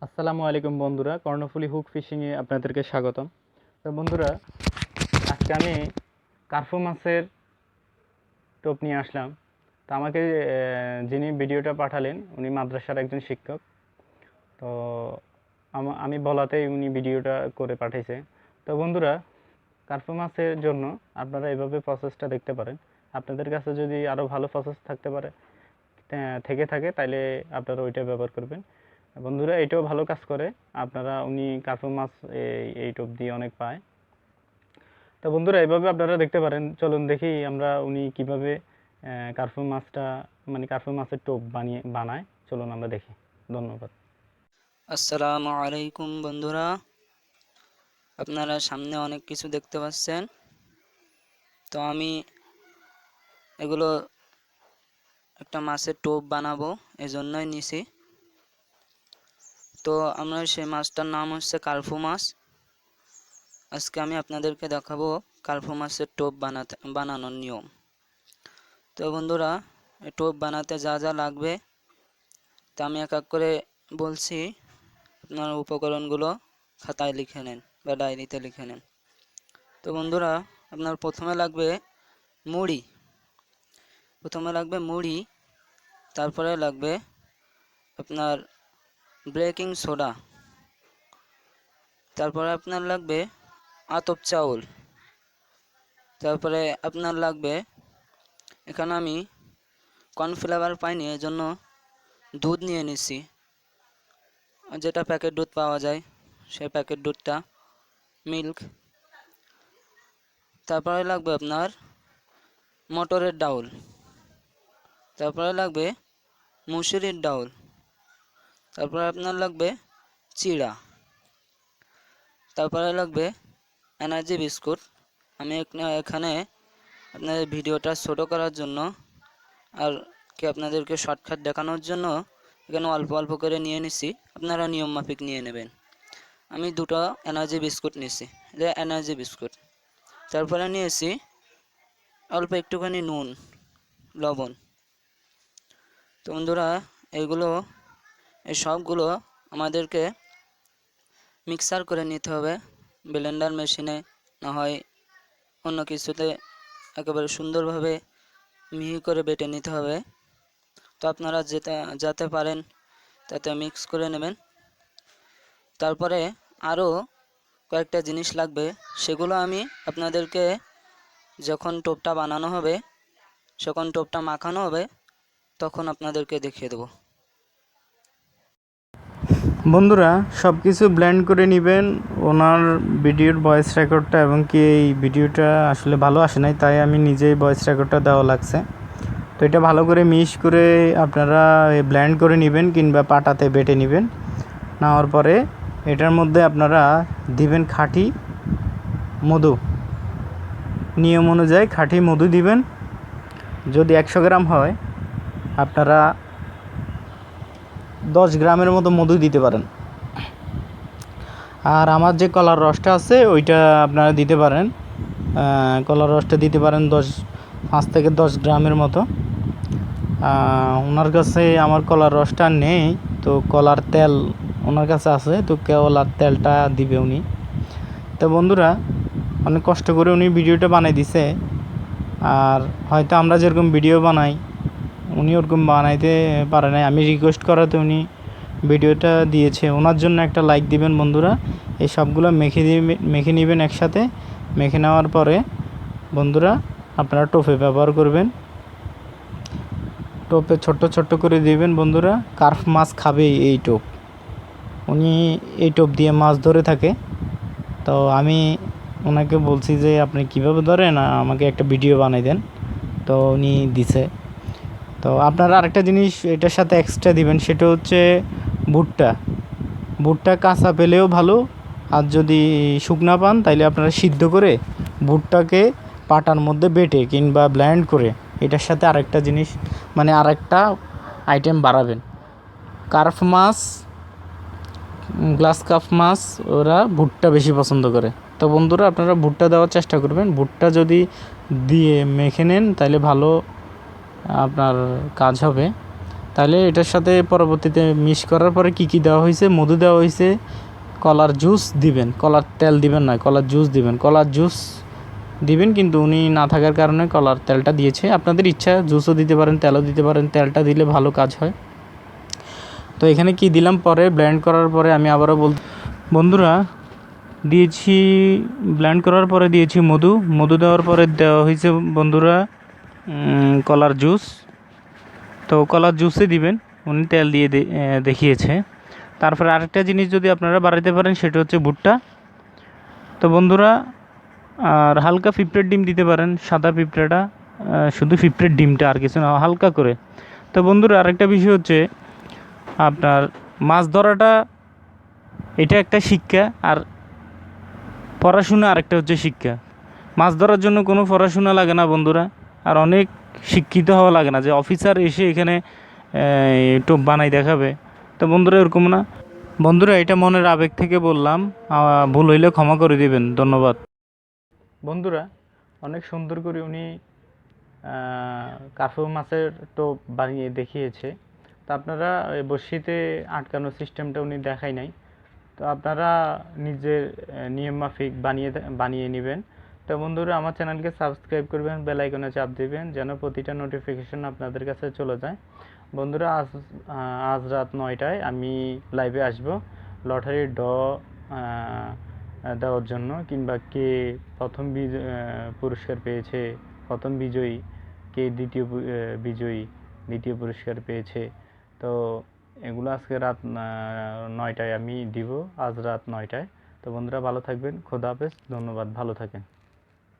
আসসালামু আলাইকুম বন্ধুরা, কর্ণফুলি হুক ফিশিংয়ে আপনাদেরকে স্বাগতম। তো বন্ধুরা, আজকে আমি কার্ফু মাছের টোপ নিয়ে আসলাম। তো আমাকে যিনি ভিডিওটা পাঠালেন, উনি মাদ্রাসার একজন শিক্ষক। তো আমা- বলাতেই উনি ভিডিওটা করে পাঠিয়েছে তো বন্ধুরা, কার্ফু মাছের জন্য আপনারা এভাবে প্রসেসটা দেখতে পারেন। আপনাদের কাছে যদি আরও ভালো প্রসেস থাকতে পারে থেকে থাকে তাহলে আপনারা ওইটা ব্যবহার করবেন। বন্ধুরা, এটাও ভালো কাজ করে। আপনারা, উনি কার্পু মাছ এই টোপ দিয়ে অনেক পায়। তো বন্ধুরা, এভাবে আপনারা দেখতে পারেন। চলুন দেখি আমরা উনি কীভাবে কার্পু মাছটা মানে কার্পু মাছের টোপ বানিয়ে, বানায়। চলুন আমরা দেখি। ধন্যবাদ। আসসালামু আলাইকুম বন্ধুরা। আপনারা সামনে অনেক কিছু দেখতে পাচ্ছেন। তো আমি এগুলো একটা মাছের টোপ বানাবো, এজন্যই নিছি। তো আমরা সেই মাছটার নাম হচ্ছে কার্ফু মাছ। আজকে আমি আপনাদেরকে দেখাবো কার্ফু মাছের টোপ বানাতে, বানানোর নিয়ম। তো বন্ধুরা টোপ বানাতে যা যা লাগবে, তা আমি এক এক করে বলছি। আপনার উপকরণগুলো খাতায় লিখে নেন বা ডায়েরিতে লিখে নেন। তো বন্ধুরা, আপনার প্রথমে লাগবে মুড়ি। প্রথমে লাগবে মুড়ি, তারপরে লাগবে আপনার বেকিং সোডা। তারপরে আপনার লাগবে আতপ চাউল। তারপরে আপনার লাগবে, এখানে আমি কর্নফ্লাওয়ার পাইনি এই জন্য দুধ নিয়ে নিছি। যেটা প্যাকেট দুধ পাওয়া যায়, সেই প্যাকেট দুধটা, মিল্ক। তারপরে লাগবে আপনার মটরের ডাউল। তারপরে লাগবে মুসুরির ডাউল। তারপরে আপনার লাগবে চিড়া। তারপরে লাগবে এনার্জি বিস্কুট। আমি এখানে- আপনাদের ভিডিওটা ছোটো করার জন্য আর কি আপনাদেরকে শর্টকাট দেখানোর জন্য এখানে অল্প অল্প করে নিয়ে নিছি। আপনারা নিয়ম মাফিক নিয়ে নেবেন। আমি দুটো এনার্জি বিস্কুট নিছি। এটা এনার্জি বিস্কুট। তারপরে নিয়েছি অল্প একটুখানি নুন, লবণ। তো বন্ধুরা এইগুলো এই সবগুলো আমাদেরকে মিক্সার করে নিতে হবে। ব্লেন্ডার মেশিনে, না হয় অন্য কিছুতে একেবারে সুন্দরভাবে মিহি করে বেটে নিতে হবে। তো আপনারা যেটা, যাতে পারেন তাতে মিক্স করে নেবেন। তারপরে আরও কয়েকটা জিনিস লাগবে, সেগুলো আমি আপনাদেরকে যখন টোপটা বানানো হবে, যখন টোপটা মাখানো হবে, তখন আপনাদেরকে দেখিয়ে দেবো। বন্ধুরা সব কিছু ব্লেন্ড করে নেবেন। ওনার ভিডিওর ভয়েস রেকর্ডটা এবং কি এই ভিডিওটা আসলে ভালো আসে নাই, তাই আমি নিজেই ভয়েস রেকর্ডটা দেওয়া লাগছে। তো এটা ভালো করে মিক্স করে আপনারা ব্লেন্ড করে নেবেন কিংবা পাটাতে বেটে নেবেন। নেওয়ার পরে এটার মধ্যে আপনারা দিবেন খাঁটি মধু। নিয়ম অনুযায়ী খাঁটি মধু দিবেন। যদি একশো গ্রাম হয়, আপনারা দশ গ্রামের মতো মধু দিতে পারেন। আর আমার যে কলার রসটা আছে, ওইটা আপনারা দিতে পারেন। কলার রসটা দিতে পারেন দশ, পাঁচ থেকে দশ গ্রামের মতো। ওনার কাছে আমার কলার রসটা নেই, তো কলার তেল ওনার কাছে আছে, তো কলার তেলটা দিবে উনি। তো বন্ধুরা, অনেক কষ্ট করে উনি ভিডিওটা বানিয়ে দিছে। আর হয়তো আমরা যেরকম ভিডিও বানাই উনি ওরকম বানাইতে পারে নাই। আমি রিকোয়েস্ট করাতে উনি ভিডিওটা দিয়েছে। ওনার জন্য একটা লাইক দিবেন বন্ধুরা। এই সবগুলো মেখে দিবে মেখে নেবেন একসাথে। মেখে নেওয়ার পরে বন্ধুরা আপনারা টোপে ব্যবহার করবেন। টোপে ছোট্ট ছোট্ট করে দিবেন বন্ধুরা। কার্ফ মাছ খাবে এই টোপ। উনি এই টোপ দিয়ে মাছ ধরে থাকে। তো আমি ওনাকে বলছি যে, আপনি কীভাবে ধরেন? আমাকে একটা ভিডিও বানাই দেন। তো উনি দিছে। তো আপনারা আরেকটা জিনিস এটার সাথে এক্সট্রা দিবেন, সেটা হচ্ছে ভুট্টা। ভুট্টা কাঁচা পেলেও ভালো, আর যদি শুকনা পান, তাইলে আপনারা সিদ্ধ করে ভুট্টাকে পাটার মধ্যে বেটে কিংবা ব্ল্যান্ড করে এটার সাথে আরেকটা জিনিস মানে আরেকটা আইটেম বাড়াবেন। কার্ফ মাছ গ্লাস কাপ মাছ, ওরা ভুট্টা বেশি পছন্দ করে। তো বন্ধুরা, আপনারা ভুট্টা দেওয়ার চেষ্টা করবেন। ভুট্টা যদি দিয়ে মেখে নেন তাহলে ভালো আপনার কাজ হবে। তাহলে এটার সাথে পরবর্তীতে মিক্স করার পরে কি কি দেওয়া হয়েছে? মধু দেওয়া হয়েছে, কলার জুস দিবেন, কলার তেল দিবেন না কলার জুস দিবেন। কলার জুস দিবেন, কিন্তু উনি না থাকার কারণে কলার তেলটা দিয়েছে। আপনাদের ইচ্ছা, জুসও দিতে পারেন, তেলও দিতে পারেন, তেলটা দিলে ভালো কাজ হয়। তো এখানে কি দিলাম? পরে ব্লেন্ড করার পরে আমি আবারও বল বন্ধুরা, দিয়েছি, ব্লেন্ড করার পরে দিয়েছি মধু। মধু দেওয়ার পরে দেওয়া হয়েছে বন্ধুরা কলার জুস। তো কলার জুসে দিবেন। উনি তেল দিয়ে দেখিয়েছে। তারপরে আরেকটা জিনিস যদি আপনারা বাড়াইতে পারেন, সেটা হচ্ছে ভুট্টা। তো বন্ধুরা, আর হালকা পিঁপড়ের ডিম দিতে পারেন, সাদা পিঁপড়েটা শুধু পিঁপড়ের ডিমটা আর কিছু না, হালকা করে। তো বন্ধুরা, আরেকটা বিষয় হচ্ছে, আপনার মাছ ধরাটা, এটা একটা শিক্ষা, আর পড়াশোনা আরেকটা হচ্ছে শিক্ষা। মাছ ধরার জন্য কোনো পড়াশোনা লাগে না বন্ধুরা। আর অনেক শিক্ষিত হওয়া লাগে না যে অফিসার এসে এখানে টোপ বানাই দেখাবে। তো বন্ধুরা, এরকম না? বন্ধুরা, এটা মনের আবেগ থেকে বললাম। ভুল হইলে ক্ষমা করে দিবেন। ধন্যবাদ। বন্ধুরা, অনেক সুন্দর করে উনি কার্ফু মাছের টোপ বানিয়ে দেখিয়েছে। তো আপনারা বড়শিতে আটকানোর সিস্টেমটা উনি দেখায় নাই। তো আপনারা নিজের নিয়ম মাফিক বানিয়ে বানিয়ে নেবেন। তো বন্ধুরা, আমার চ্যানেলকে সাবস্ক্রাইব করবেন, বেল আইকনে চাপ দিবেন, যেন প্রতিটা নোটিফিকেশন আপনাদের কাছে চলে যায়। বন্ধুরা, আজ আজ রাত নয়টায় আমি লাইভে আসব লটারির ড দেওয়ার জন্য, কিংবা কে প্রথম পুরস্কার পেয়েছে, প্রথম বিজয়ী, কে দ্বিতীয় বিজয়ী, দ্বিতীয় পুরস্কার পেয়েছে। তো এগুলো আজকে রাত নয়টায় আমি দিব, আজ রাত নয়টায়। তো বন্ধুরা, ভালো থাকবেন, খোদা হাফেজ, ধন্যবাদ, ভালো থাকেন।